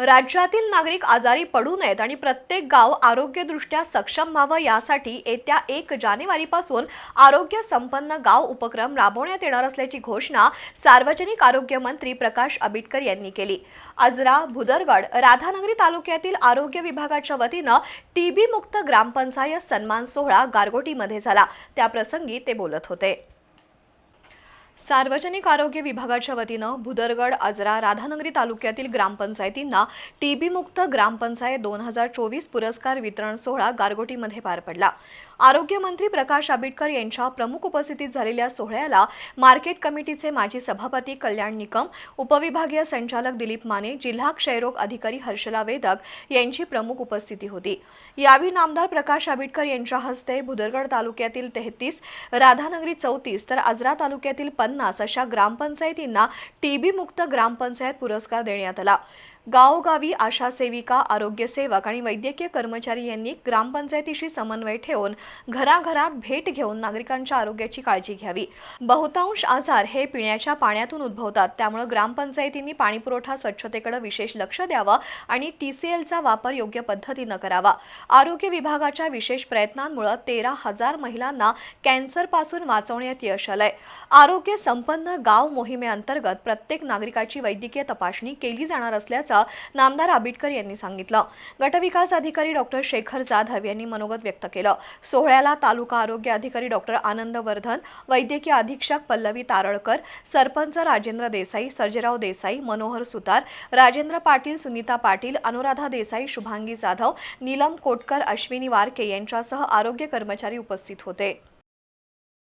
राज्यातील नागरिक आजारी पडू नयेत आणि प्रत्येक गाव आरोग्यदृष्ट्या सक्षम व्हावं यासाठी येत्या एक जानेवारीपासून आरोग्य संपन्न गाव उपक्रम राबवण्यात येणार असल्याची घोषणा सार्वजनिक आरोग्य मंत्री प्रकाश आबिटकर यांनी केली. आजरा भुदरगड राधानगरी तालुक्यातील आरोग्य विभागाच्या वतीनं टीबी मुक्त ग्रामपंचायत सन्मान सोहळा गारगोटीमध्ये झाला. त्याप्रसंगी ते बोलत होते. सार्वजनिक आरोग्य विभागाच्या वतीनं भुदरगड आजरा राधानगरी तालुक्यातील ग्रामपंचायतींना टीबी मुक्त ग्रामपंचायत दोन हजार चोवीस पुरस्कार वितरण सोहळा गारगोटीमध्ये पार पडला. आरोग्यमंत्री प्रकाश आंबेडकर यांच्या प्रमुख उपस्थितीत झालेल्या सोहळ्याला मार्केट कमिटीचे माजी सभापती कल्याण निकम उपविभागीय संचालक दिलीप माने जिल्हा क्षयरोग अधिकारी हर्षला वेदक यांची प्रमुख उपस्थिती होती. यावेळी नामदार प्रकाश आंबेडकर यांच्या हस्ते भुदरगड तालुक्यातील तेहतीस राधानगरी चौतीस तर आजरा तालुक्यातील पन्नास अशा ग्रामपंचायतींना टीबी मुक्त ग्रामपंचायत पुरस्कार देण्यात आला. गावोगावी आशा सेविका आरोग्य सेवक आणि वैद्यकीय कर्मचारी यांनी ग्रामपंचायतीशी समन्वय ठेवून घराघरात भेट घेऊन नागरिकांच्या आरोग्याची काळजी घ्यावी. बहुतांश आजार हे पिण्याच्या पाण्यातून उद्भवतात. त्यामुळे ग्रामपंचायतींनी पाणीपुरवठा स्वच्छतेकडे विशेष लक्ष द्यावं आणि टीसीएलचा वापर योग्य पद्धतीनं करावा. आरोग्य विभागाच्या विशेष प्रयत्नांमुळे तेरा हजार महिलांना कॅन्सरपासून वाचवण्यात यश आलंय. आरोग्य संपन्न गाव मोहिमेअंतर्गत प्रत्येक नागरिकाची वैद्यकीय तपासणी केली जाणार असल्याचं नामदार आबिटकर यांनी सांगितलं. गटविकास अधिकारी डॉक्टर शेखर जाधव यांनी मनोगत व्यक्त केलं. सोहळ्याला तालुका आरोग्य अधिकारी डॉक्टर आनंद वर्धन वैद्यकीय अधीक्षक पल्लवी तारळकर सरपंच राजेंद्र देसाई सर्जेराव देसाई मनोहर सुतार राजेंद्र पाटील सुनीता पाटील अनुराधा देसाई शुभांगी जाधव नीलम कोटकर अश्विनी वारके यांच्यासह आरोग्य कर्मचारी उपस्थित होते.